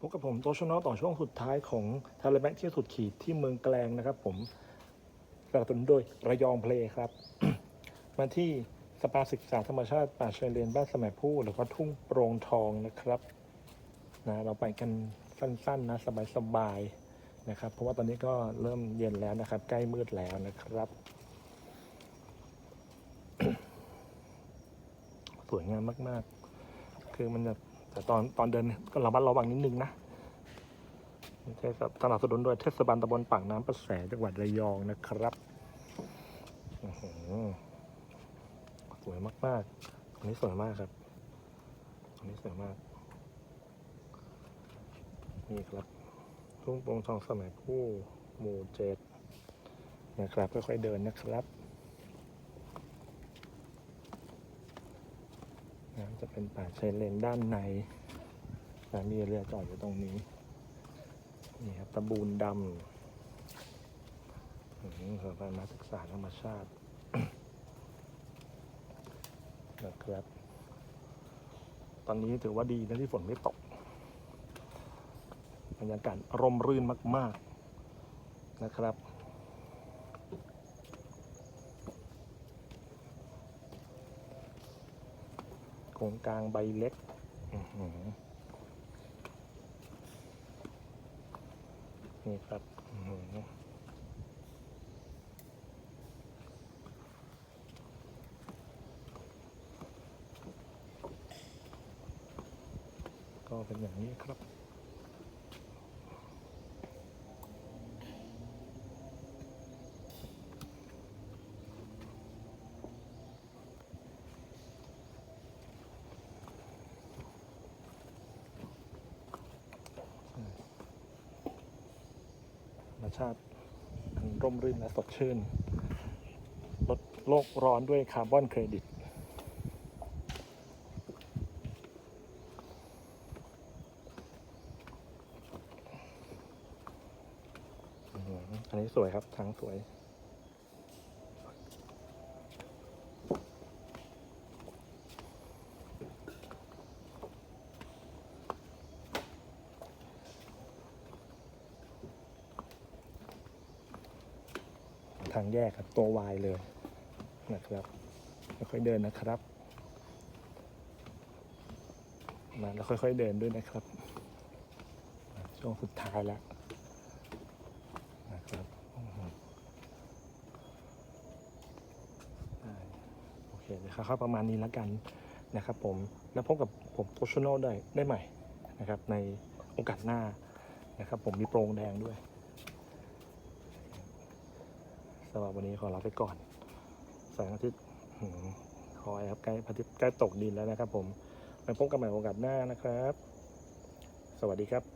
พบกับผมโตชนอต่อช่วงสุดท้ายของทาเลแม็กที่สุดขีดที่เมืองแกลงนะครับ ผมสนับสนุนโดยระยองเพลย์ครับ มาที่สปาศึกษาธรรมชาติป่าชายเลนบ้านสมัยผู้หรือว่าทุ่งโปร่งทองนะครับนะเราไปกันสั้นๆนะสบายๆนะครับ เพราะว่าตอนนี้ก็เริ่มเย็นแล้วนะครับ ใกล้มืดแล้วนะครับ สวยงามมากๆ คือมันจะ แต่ตอนตอนเดินก็ระมัดระวังนิดนึงนะเทศสนับสนุนโดยเทศบาลตำบลปากน้ำประแสจังหวัดระยองนะครับอื้อหือสวยมากๆตรงนี้สวยมากครับตรงนี้สวยมาก นี่ครับทุ่งโปร่งทองสมัยผู้หมู่เจ็ดนะครับ ค่อยๆเดินนะครับ นะ จะเป็นป่าชายเลนด้านในนะมีเรือจอดอยู่ตรงนี้ นี่ครับตะบูนดำอืมสถาบันศึกษาธรรมชาตินะครับ ตอนนี้ถือว่าดีนะที่ฝนไม่ตก บรรยากาศร่มรื่นมาก ๆ นะครับ โครงกลางใบเล็กนี่ครับก็เป็นอย่างนี้ครับ รรมชาติอันร่มรื่นและสดชื่น ลดโลกร้อนด้วยคาร์บอนเครดิต อันนี้สวยครับทางสวย ทางแยกครับตัววายเลยนะครับค่อยๆเดินนะครับมาแล้วค่อยๆเดินด้วยนะครับ ช่วงสุดท้ายแล้วนะครับโอเคเดี๋ยวเข้าประมาณนี้แล้วกันนะครับผมแล้วพบกับผมโตชโนได้ได้ใหม่นะครับในโอกาสหน้านะครับผมมีโปรงแดงด้วย สำหรับวันนี้ขอลาไปก่อน แสงอาทิตย์คอยครับใกล้พระอาทิตย์ใกล้ตกดินแล้วนะครับผมไปพบกันใหม่โอกาสหน้านะครับ สวัสดีครับ